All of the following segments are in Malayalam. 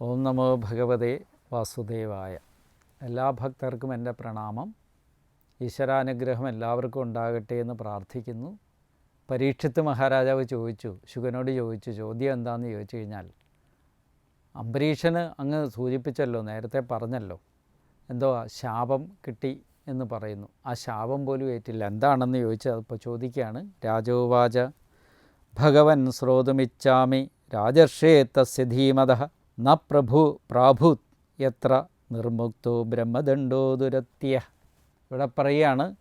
ഓം നമോ ഭഗവതേ വാസുദേവായ. എല്ലാ ഭക്തർക്കും എന്റെ പ്രണാമം. ഈശ്വരാനുഗ്രഹം എല്ലാവർക്കും ഉണ്ടാകട്ടെ എന്ന് പ്രാർത്ഥിക്കുന്നു. പരീക്ഷിത്ത് മഹാരാജാവ് ചോദിച്ചു ശുഗനോട് ചോദിച്ചു ചോദ്യം എന്താണെന്ന് ചോദിച്ചു കഴിഞ്ഞാൽ അംബരീഷന് അങ്ങ് സൂചിപ്പിച്ചല്ലോ നേരത്തെ പറഞ്ഞല്ലോ എന്തോ ശാപം കിട്ടി എന്ന് പറയുന്നു. ആ ശാപം പോലും ഏറ്റില്ല. എന്താണെന്ന് ചോദിച്ചാൽ അതിപ്പോൾ ചോദിക്കുകയാണ്. രാജോവാച ഭഗവൻ ശ്രോതുമിച്ഛാമി രാജർഷേ തസ്യ ധീമത. ന പ്രഭു പ്രാഭുത് എത്ര നിർമുക്തോ ബ്രഹ്മദണ്ഡോ ദുരത്യ. ഇവിടെ പറയുകയാണ്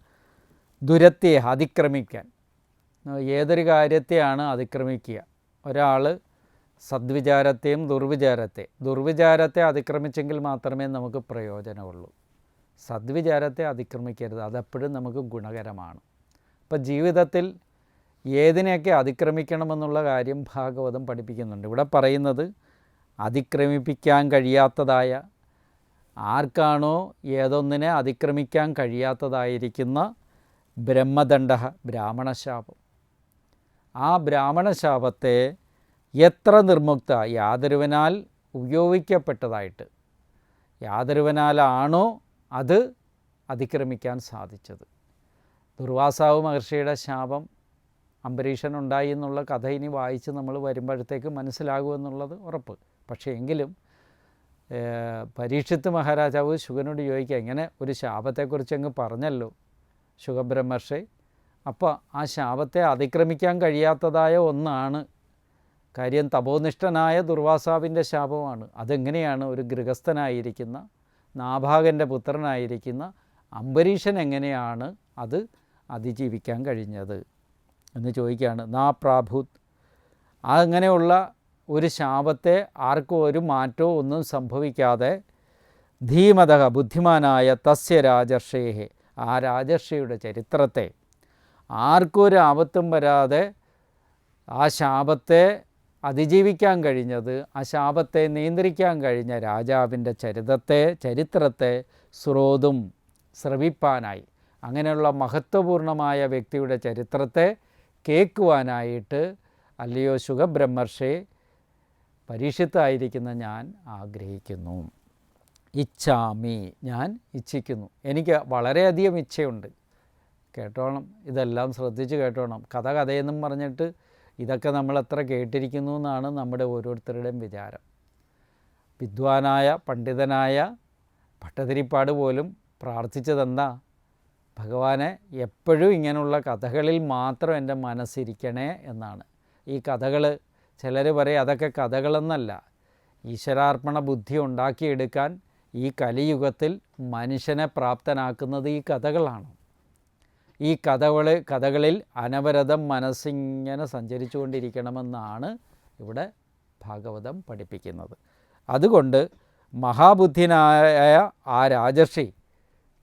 ദുരത്യ അതിക്രമിക്കാൻ. ഏതൊരു കാര്യത്തെയാണ് അതിക്രമിക്കുക? ഒരാൾ സദ്വിചാരത്തെയും ദുർവിചാരത്തെ ദുർവിചാരത്തെ അതിക്രമിച്ചെങ്കിൽ മാത്രമേ നമുക്ക് പ്രയോജനമുള്ളൂ. സദ്വിചാരത്തെ അതിക്രമിക്കരുത് അതെപ്പോഴും നമുക്ക് ഗുണകരമാണ്. ഇപ്പം ജീവിതത്തിൽ ഏതിനെയൊക്കെ അതിക്രമിക്കണമെന്നുള്ള കാര്യം ഭാഗവതം പഠിപ്പിക്കുന്നുണ്ട്. ഇവിടെ പറയുന്നത് അതിക്രമിപ്പിക്കാൻ കഴിയാത്തതായ ആർക്കാണോ ഏതൊന്നിനെ അതിക്രമിക്കാൻ കഴിയാത്തതായിരിക്കുന്ന ബ്രഹ്മദണ്ഡ ബ്രാഹ്മണശാപം. ആ ബ്രാഹ്മണശാപത്തെ എത്ര നിർമുക്ത യാതൊരുവനാൽ ഉപയോഗിക്കപ്പെട്ടതായിട്ട് യാതൊരുവനാലാണോ അത് അതിക്രമിക്കാൻ സാധിച്ചത്? ദുർവാസാവ് മഹർഷിയുടെ ശാപം അംബരീഷനുണ്ടായി എന്നുള്ള കഥ ഇനി വായിച്ച് നമ്മൾ വരുമ്പോഴത്തേക്ക് മനസ്സിലാകുമെന്നുള്ളത് ഉറപ്പ്. പക്ഷേ എങ്കിലും പരീക്ഷിത്ത് മഹാരാജാവ് ശുഗനോട് ചോദിക്കുക ഇങ്ങനെ ഒരു ശാപത്തെക്കുറിച്ച് അങ്ങ് പറഞ്ഞല്ലോ ശുഖബ്രഹ്മർഷി അപ്പോൾ ആ ശാപത്തെ അതിക്രമിക്കാൻ കഴിയാത്തതായ ഒന്നാണ് കാര്യം. തപോനിഷ്ഠനായ ദുർവാസാവിന്റെ ശാപമാണ്. അതെങ്ങനെയാണ് ഒരു ഗൃഹസ്ഥനായിരിക്കുന്ന നാഭാഗന്റെ പുത്രനായിരിക്കുന്ന അംബരീഷൻ എങ്ങനെയാണ് അത് അതിജീവിക്കാൻ കഴിഞ്ഞത്? എന്ന് ചോദിക്കുകയാണ്. നാ പ്രാഭൂത്. അങ്ങനെയുള്ള ഒരു ശാപത്തെ ആർക്കും ഒരു മാറ്റവും ഒന്നും സംഭവിക്കാതെ ധീമത ബുദ്ധിമാനായ തസ്യ രാജർഷേഹെ. ആ രാജർഷിയുടെ ചരിത്രത്തെ ആർക്കും ഒരു ആപത്തും വരാതെ ആ ശാപത്തെ അതിജീവിക്കാൻ കഴിഞ്ഞത് ആ ശാപത്തെ നിയന്ത്രിക്കാൻ കഴിഞ്ഞ രാജാവിന്റെ ചരിതത്തെ ചരിത്രത്തെ സ്രോതും ശ്രവിപ്പാനായി. അങ്ങനെയുള്ള മഹത്വപൂർണമായ വ്യക്തിയുടെ ചരിത്രത്തെ കേൾക്കുവാനായിട്ട് അല്ലയോ സുഖബ്രഹ്മർഷെ പരീക്ഷിത്തായിരിക്കുന്ന ഞാൻ ആഗ്രഹിക്കുന്നു. ഇച്ഛാമി ഞാൻ ഇച്ഛിക്കുന്നു. എനിക്ക് വളരെയധികം ഇച്ഛയുണ്ട്. കേട്ടോണം ഇതെല്ലാം ശ്രദ്ധിച്ച് കേട്ടോണം. കഥ കഥയെന്നും പറഞ്ഞിട്ട് ഇതൊക്കെ നമ്മൾ എത്ര കേട്ടിരിക്കുന്നു എന്നാണ് നമ്മുടെ ഓരോരുത്തരുടെയും വിചാരം. വിദ്വാനായ പണ്ഡിതനായ ഭട്ടതിരിപ്പാട് പോലും പ്രാർത്ഥിച്ചതെന്താ? ഭഗവാനെ എപ്പോഴും ഇങ്ങനെയുള്ള കഥകളിൽ മാത്രം എന്റെ മനസ്സിരിക്കണേ എന്നാണ്. ഈ കഥകൾ ചിലർ പറയും അതൊക്കെ കഥകളെന്നല്ല. ഈശ്വരാർപ്പണ ബുദ്ധി ഉണ്ടാക്കിയെടുക്കാൻ ഈ കലിയുഗത്തിൽ മനുഷ്യനെ പ്രാപ്തനാക്കുന്നത് ഈ കഥകളാണ്. ഈ കഥകൾ കഥകളിൽ അനവരതം മനസ്സിങ്ങനെ സഞ്ചരിച്ചു കൊണ്ടിരിക്കണമെന്നാണ് ഇവിടെ ഭാഗവതം പഠിപ്പിക്കുന്നത്. അതുകൊണ്ട് മഹാബുദ്ധിനായ ആ രാജർഷി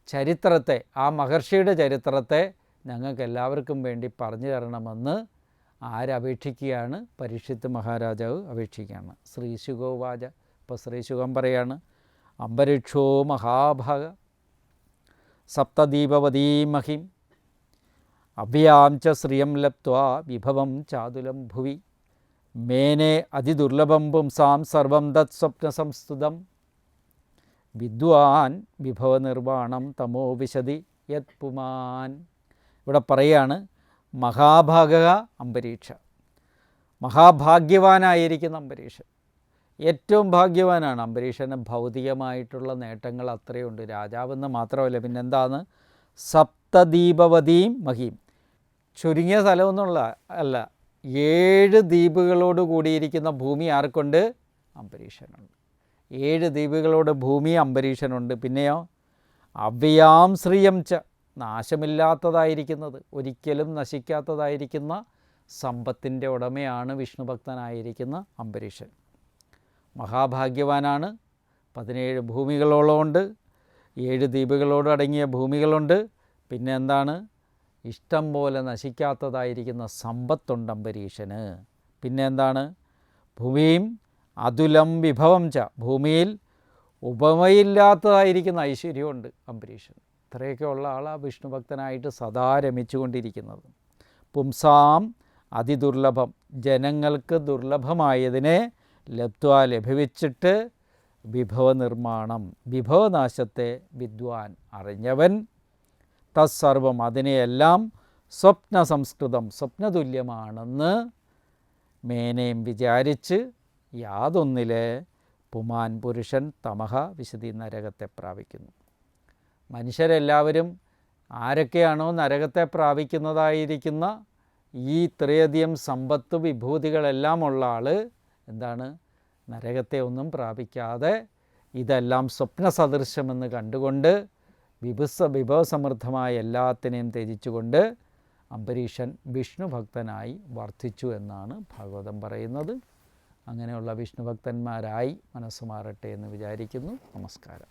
ചരിത്രത്തെ ആ മഹർഷിയുടെ ചരിത്രത്തെ ഞങ്ങൾക്ക് എല്ലാവർക്കും വേണ്ടി പറഞ്ഞു തരണമെന്ന് ആരപേക്ഷിക്കുകയാണ് പരീക്ഷിത്ത് മഹാരാജാവ് അപേക്ഷിക്കുകയാണ്. ശ്രീശുഗോവാച ഇപ്പോൾ ശ്രീശുഖം പറയാണ് അംബരീക്ഷോ മഹാഭാഗ സപ്തദീപവതീമഹിം അഭ്യാം ച ശ്രിയം ലപ്ത്വാ വിഭവം ചാതുലം ഭുവി മേനെ അതിദുർലഭം പുംസാം സർവം തത് സ്വപ്നസംസ്തുതം വിദ്വാൻ വിഭവനിർവാണം തമോ വിശതി യത് പുമാൻ. ഇവിടെ പറയാണ് മഹാഭാഗ അംബരീക്ഷ. മഹാഭാഗ്യവാനായിരിക്കുന്ന അംബരീഷൻ ഏറ്റവും ഭാഗ്യവാനാണ് അംബരീഷന് ഭൗതികമായിട്ടുള്ള നേട്ടങ്ങൾ അത്രയുണ്ട്. രാജാവെന്ന് മാത്രമല്ല പിന്നെന്താണ്? സപ്തദീപവതിയും മഹീം. ചുരുങ്ങിയ സ്ഥലമൊന്നുള്ള അല്ല ഏഴ് ദ്വീപുകളോട് കൂടിയിരിക്കുന്ന ഭൂമി ആർക്കുണ്ട്? അംബരീഷനുണ്ട് ഏഴ് ദ്വീപുകളോട് ഭൂമി അംബരീഷനുണ്ട്. പിന്നെയോ? അവ്യാം ശ്രീയം ച. നാശമില്ലാത്തതായിരിക്കുന്നത് ഒരിക്കലും നശിക്കാത്തതായിരിക്കുന്ന സമ്പത്തിന്റെ ഉടമയാണ് വിഷ്ണുഭക്തനായിരിക്കുന്ന അംബരീഷൻ. മഹാഭാഗ്യവാനാണ്. പതിനേഴ് ഭൂമികളോളമുണ്ട്. ഏഴ് ദ്വീപുകളോട് അടങ്ങിയ ഭൂമികളുണ്ട്. പിന്നെ എന്താണ്? ഇഷ്ടം പോലെ നശിക്കാത്തതായിരിക്കുന്ന സമ്പത്തുണ്ട് അംബരീഷന്. പിന്നെ എന്താണ്? ഭൂമിയും അതുലം വിഭവം ച. ഭൂമിയിൽ ഉപമയില്ലാത്തതായിരിക്കുന്ന ഐശ്വര്യമുണ്ട് അംബരീഷൻ. ഇത്രയൊക്കെ ഉള്ള ആളാണ് വിഷ്ണുഭക്തനായിട്ട് സദാ രമിച്ചുകൊണ്ടിരിക്കുന്നത്. പുംസാം അതിദുർലഭം. ജനങ്ങൾക്ക് ദുർലഭമായതിനെ ലബ്ധ്വ ലഭിച്ചിട്ട് വിഭവ നിർമ്മാണം വിഭവനാശത്തെ വിദ്വാൻ അറിഞ്ഞവൻ തത്സർവം അതിനെയെല്ലാം സ്വപ്ന സംസ്കൃതം സ്വപ്നതുല്യമാണെന്ന് മേനയും വിചാരിച്ച് യാതൊന്നിലെ പുമാൻ പുരുഷൻ തമഹ വിശുദ്ധി നരകത്തെ പ്രാപിക്കുന്നു. മനുഷ്യരെല്ലാവരും ആരൊക്കെയാണോ നരകത്തെ പ്രാപിക്കുന്നതായിരിക്കുന്ന ഈ ഇത്രയധികം സമ്പത്ത് വിഭൂതികളെല്ലാം ഉള്ള ആൾ എന്താണ്? നരകത്തെ ഒന്നും പ്രാപിക്കാതെ ഇതെല്ലാം സ്വപ്ന സദൃശമെന്ന് കണ്ടുകൊണ്ട് വിഭുസ വിഭവസമൃദ്ധമായ എല്ലാത്തിനെയും ത്യജിച്ചുകൊണ്ട് അംബരീഷൻ വിഷ്ണു ഭക്തനായി വർദ്ധിച്ചു എന്നാണ് ഭാഗവതം പറയുന്നത്. അങ്ങനെയുള്ള വിഷ്ണുഭക്തന്മാരായി മനസ്സ് മാറട്ടെ എന്ന് വിചാരിക്കുന്നു. നമസ്കാരം.